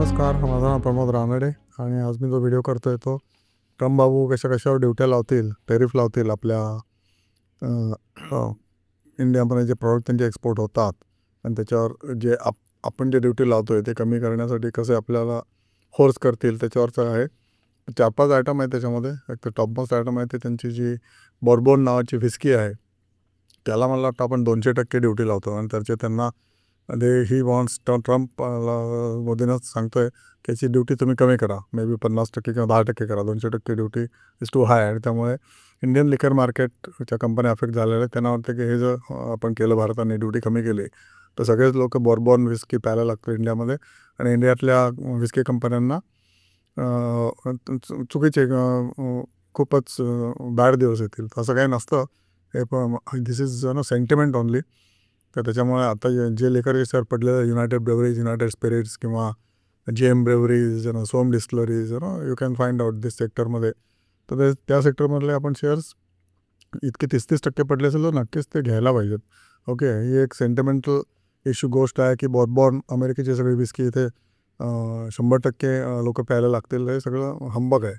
नमस्कार माझं नाव प्रमोद रानडे आणि आज मी जो व्हिडिओ करतोय तो ट्रम्प बाबू कशा कशावर ड्युट्या लावतील टेरिफ लावतील आपल्या इंडियामध्ये जे प्रॉडक्ट त्यांचे एक्सपोर्ट होतात आणि त्याच्यावर जे आप आपण जे ड्युटी लावतो आहे ते कमी करण्यासाठी कसे आपल्याला फोर्स करतील त्याच्यावरचं आहे. चार पाच आयटम आहे त्याच्यामध्ये एक तर टॉपमोस्ट आयटम आहे ते त्यांची जी बॉर्बोन नावाची व्हिस्की आहे त्याला मला वाटतं आपण दोनशे टक्के ड्युटी लावतो आणि त्याचे त्यांना दे ही वॉन्ट्स ट्रम्प मोदींनाच सांगतोय आहे त्याची ड्युटी तुम्ही कमी करा. मे बी पन्नास टक्के किंवा दहा टक्के करा. दोनशे टक्के ड्युटी इज टू हाय आणि त्यामुळे इंडियन लिकर मार्केटच्या कंपन्या अफेक्ट झालेल्या आहेत. त्यांना वाटतं की हे जर आपण केलं भारताने ड्युटी कमी केली तर सगळेच लोक बॉर्बॉर्न विस्की प्यायला लागतं इंडियामध्ये आणि इंडियातल्या विस्की कंपन्यांना चु- चुकीचे खूपच बॅड दिवस येतील. असं काही नसतं. हे पण this is no sentiment only तर त्याच्यामुळे आता जे- लेकर सर पडलेलं युनायटेड ब्रेवरीज युनायटेड स्पिरिट्स किंवा जे M breweries no Som distilleries no you can find out this सेक्टरमध्ये तर ते त्या सेक्टरमधले आपण शेअर्स इतके तीस तीस टक्के पडले असेल तर नक्कीच ते घ्यायला पाहिजेत. ओके ही एक सेंटिमेंटल इश्यू गोष्ट आहे की बॉर्बॉर्न अमेरिकेची सगळी विस्की इथे शंभर टक्के लोक प्यायला लागतील. हे सगळं हंबक आहे.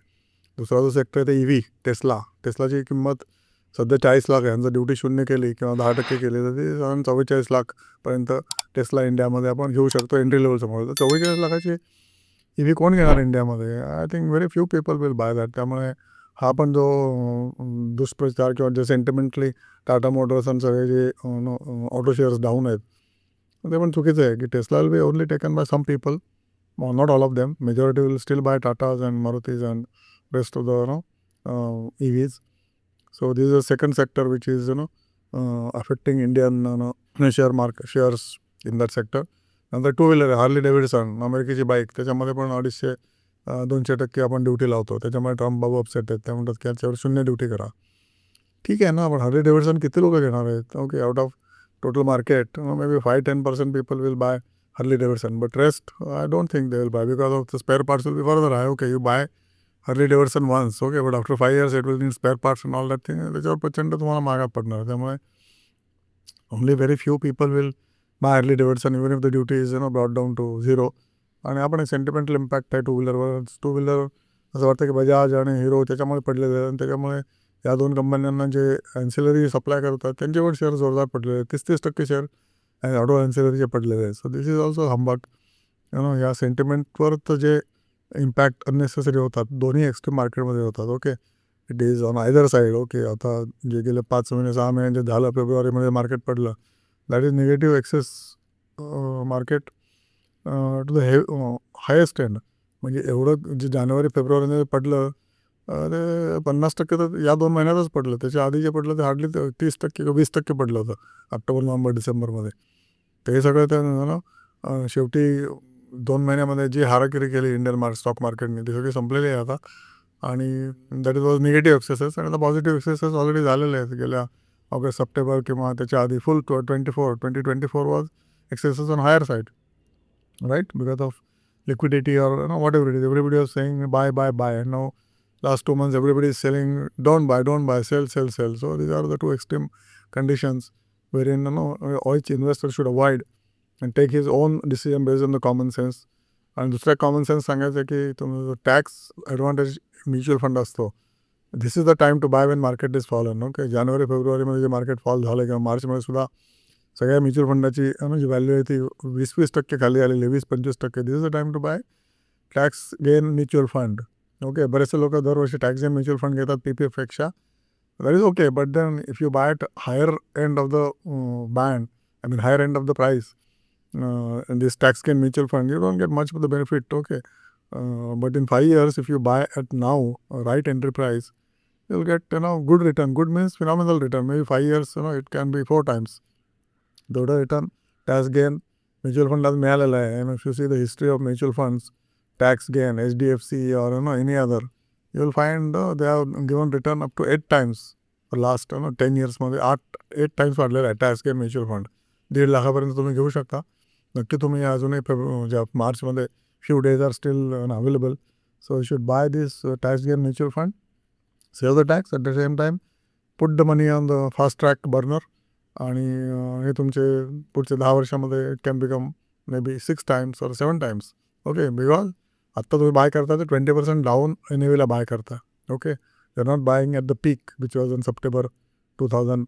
दुसरा जो सेक्टर आहे ते ई व्ही टेस्ला टेस्लाची किंमत सध्या चाळीस लाख आहे. यांचं ड्युटी शून्य केली किंवा दहा टक्के केली तर ती साधारण चव्वेचाळीस लाखपर्यंत टेस्ला इंडियामध्ये आपण घेऊ शकतो एंट्री लेवल समोर. तर चव्वेचाळीस लाखाची ई व्ही कोण घेणार इंडियामध्ये I think very few people will buy that त्यामुळे हा पण जो दुष्प्रचार किंवा जे सेंटिमेंटली टाटा मोटर्स आणि सगळे जे ऑटो शेअर्स डाऊन आहेत ते पण चुकीचं आहे की Tesla will be only taken by some people not all of them majority will still buy Tatas and Marutis and rest of the no EVs So this is a second sector which is you know uh, affecting Indian you know, share market shares in that sector. नंतर two wheeler आहे Harley Davidson अमेरिकेची bike त्याच्यामध्ये पण अडीचशे अं, दोनशे टक्के आपण duty लावतो त्याच्यामुळे ट्रम्प बाबू अपसेट आहेत ते म्हणतात की याच्यावर शून्य ड्युटी करा। ठीक आहे ना पण हार्ली डेव्हिडसन किती लोक घेणार आहेत okay out of total market maybe five ten percent people will buy Harley Davidson but rest I don't think they will buy because of the spare parts will be further आहे okay you buy Harley Davidson once okay but after five years it will need spare parts and all that thing त्याच्यावर प्रचंड तुम्हाला मागा पडणार त्यामुळे only very few people will buy Harley Davidson even if the duty is you know brought down to zero आणि आपण एक sentimental impact आहे टू व्हीलरवर टू व्हीलर असं वाटतं की बजाज आणि हिरो त्याच्यामध्ये पडलेले आहेत आणि त्याच्यामुळे या दोन कंपन्यांना जे अँसिलरी सप्लाय करतात त्यांच्यावर शेअर जोरदार पडलेले आहेत तीस तीस टक्के शेअर ऑटो अँसिलरीचे पडलेले आहेत so this is also humbug you know या सेंटिमेंटवर तर जे इम्पॅक्ट अननेसेसरी होतात. दोन्ही एक्स्ट्रीम मार्केटमध्ये होतात. Okay it is on either side okay आता जे गेले पाच महिने सहा महिने जे झालं फेब्रुवारीमध्ये मार्केट पडलं that is negative excess market to the हे हायेस्ट एंड म्हणजे एवढं जे जानेवारी फेब्रुवारीमध्ये पडलं ते पन्नास टक्के तर या दोन महिन्यातच पडलं. त्याच्या आधी जे पडलं ते हार्डली तीस टक्के किंवा वीस टक्के पडलं होतं. ऑक्टोबर नोव्हेंबर डिसेंबरमध्ये. ते सगळं त्या ना शेवटी दोन महिन्यामध्ये जी हाराकिरी केली इंडियन मार्क स्टॉक मार्केटने ते सगळी संपलेले आता. आणि that is was negative excesses आणि आता पॉझिटिव्ह एक्सेसेस ऑलरेडी झालेले आहेत. गेल्या ऑगस्ट सप्टेंबर किंवा त्याच्या आधी full twenty four twenty twenty four was excesses on higher side right because of liquidity or no whatever it is everybody of saying buy buy buy no last two month everybody is selling don't buy don't buy sell sell sell so these are the two extreme conditions very in no which investor should avoid and take his own decision based on the common sense. आणि दुसऱ्या common sense सांगायचं की तुम्ही जो tax advantage mutual fund असतो this is the time to buy when market is fallen okay जानेवारी फेब्रुवारीमध्ये जे market fall झालं किंवा मार्चमध्ये सुद्धा सगळ्या म्युच्युअल फंडाची अ, जी व्हॅल्यू आहे ती वीस वीस टक्के खाली आलेली आहे वीस पंचवीस टक्के. This is the time to buy tax gain mutual fund okay बरेचसे लोक दरवर्षी टॅक्स गेन म्युच्युअल फंड घेतात P P एफपेक्षा that is okay but then if you buy at higher end of the band I mean higher end of the price this tax gain mutual fund you don't get much of the benefit okay but in five years if you buy at now right entry price you'll get you know good return good means phenomenal return maybe five years you know it can be four times तेवढं return tax gain mutual फंडात मिळालेलं आहे and if you see the history of mutual funds tax gain H D F C or no any other you will find they have given return up to eight times last no ten इयर्समध्ये आठ eight times वाढलेला आहे tax gain mutual fund दीड लाखापर्यंत तुम्ही घेऊ शकता नक्की तुम्ही अजूनही फेब्रु ज्या मार्चमध्ये few days are still available so you should buy this tax gain mutual fund save the tax at the same time put the money on the fast track burner आणि हे तुमचे पुढचे दहा वर्षामध्ये it can become maybe six times और seven times okay because आत्ता तुम्ही buy करता तर ट्वेंटी पर्सेंट डाऊन एन व्हीला बाय करता. Okay they not buying at the peak which was in September two thousand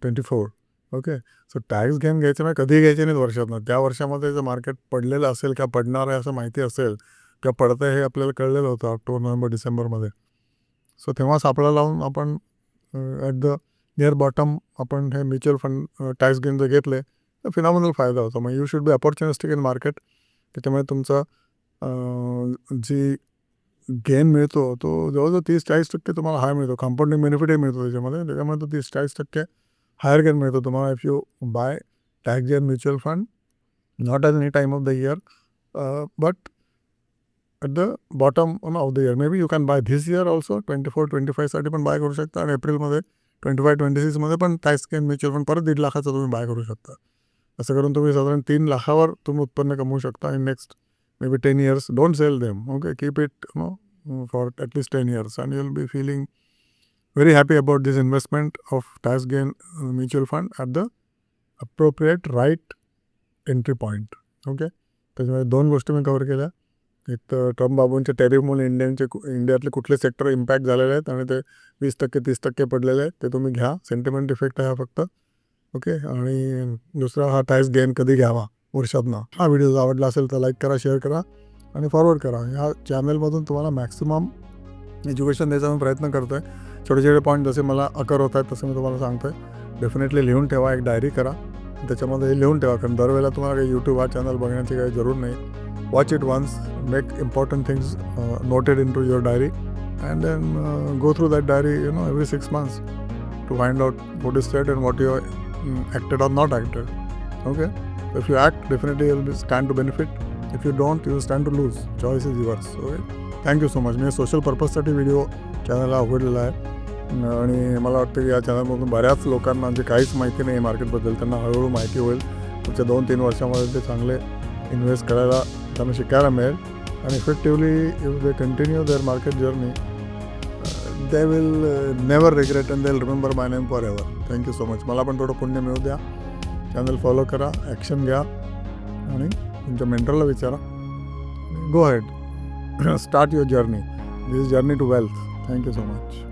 twenty four okay. So tax घेऊन घ्यायचे म्हणजे कधी घ्यायचे नाहीत वर्षातनं. त्या वर्षामध्ये जर मार्केट पडलेलं असेल का पडणार आहे असं माहिती असेल किंवा आहे हे आपल्याला कळलेलं होतं ऑक्टोबर, नोव्हेंबर, डिसेंबरमध्ये. सो तेव्हा सापळा लावून आपण ॲट द नियर बॉटम आपण हे म्युच्युअल फंड टॅक्स घेऊन जर घेतले तर फिनॉमिनल फायदा होतो. मग you should be opportunistic in market. त्याच्यामुळे तुमचा जी गेन मिळतो तो जवळजवळ 30-40% तुम्हाला हाय मिळतो. कंपाऊंडिंग बेनिफिटही मिळतो त्याच्यामध्ये. त्याच्यामुळे तो 30-40% हायर गेन मिळतो तुम्हाला इफ यू बाय टॅक्स जे mutual fund not at any time of the year but at the bottom of the year maybe you can buy this year also twenty four twenty फाईव्हसाठी पण buy करू शकता. आणि एप्रिलमध्ये twenty five twenty सिक्समध्ये पण tax gain mutual fund परत दीड लाखाचा तुम्ही बाय करू शकता. असं करून तुम्ही साधारण तीन लाखावर तुम्ही उत्पन्न कमवू शकता. आणि next maybe ten years don't sell them okay keep it no for at least ten years and you will be feeling very happy about this investment of tax gain uh, mutual fund at the appropriate right entry point. Okay त्याच्यामध्ये दोन गोष्टी मी cover केल्या. एक तर Trump बाबूंच्या टेरिफमुळे इंडियनचे इंडियातले कुठले sector impact झालेले आहेत आणि ते वीस टक्के तीस टक्के पडलेले आहेत ते तुम्ही घ्या. सेंटिमेंट इफेक्ट आहे हा फक्त. ओके आणि दुसरा हा टॅक्स गेन कधी घ्यावा? वर्षातनं. हा व्हिडिओ जर आवडला असेल तर लाईक करा शेअर करा आणि फॉरवर्ड करा. ह्या चॅनलमधून तुम्हाला मॅक्सिमम एज्युकेशन द्यायचा मी प्रयत्न करतो आहे छोटे छोटे पॉईंट जसे मला अकर होत आहेत तसे मी तुम्हाला सांगतो आहे डेफिनेटली लिहून ठेवा एक डायरी करा. त्याच्यामध्ये हे लिहून ठेवा कारण दरवेळेला तुम्हाला काही यूट्यूब हा चॅनल बघण्याची काही जरूर नाही. Watch it once make important things noted into your diary and then go through that diary you know every six months to find out what is set and what you acted or not acted okay if you act definitely will be stand to benefit if you don't you stand to lose choice is yours okay thank you so much me social पर्पजसाठी video चॅनलला उघडलेला आहे. आणि मला वाटतं की या चॅनलमधून बऱ्याच लोकांना जे काहीच माहिती नाही मार्केटबद्दल त्यांना हळूहळू माहिती होईल. पुढच्या दोन तीन वर्षामध्ये ते चांगले इन्व्हेस्ट करायला त्यांना शिकायला मिळेल. आणि effectively if they continue their market journey they will never regret and they will remember my name forever thank you so much मला पण थोडं पुण्य मिळू द्या. चॅनल फॉलो करा ॲक्शन घ्या. आणि तुमच्या मेंटरला विचारा. Go head start your journey. This Journey to Wealth. Thank you so much.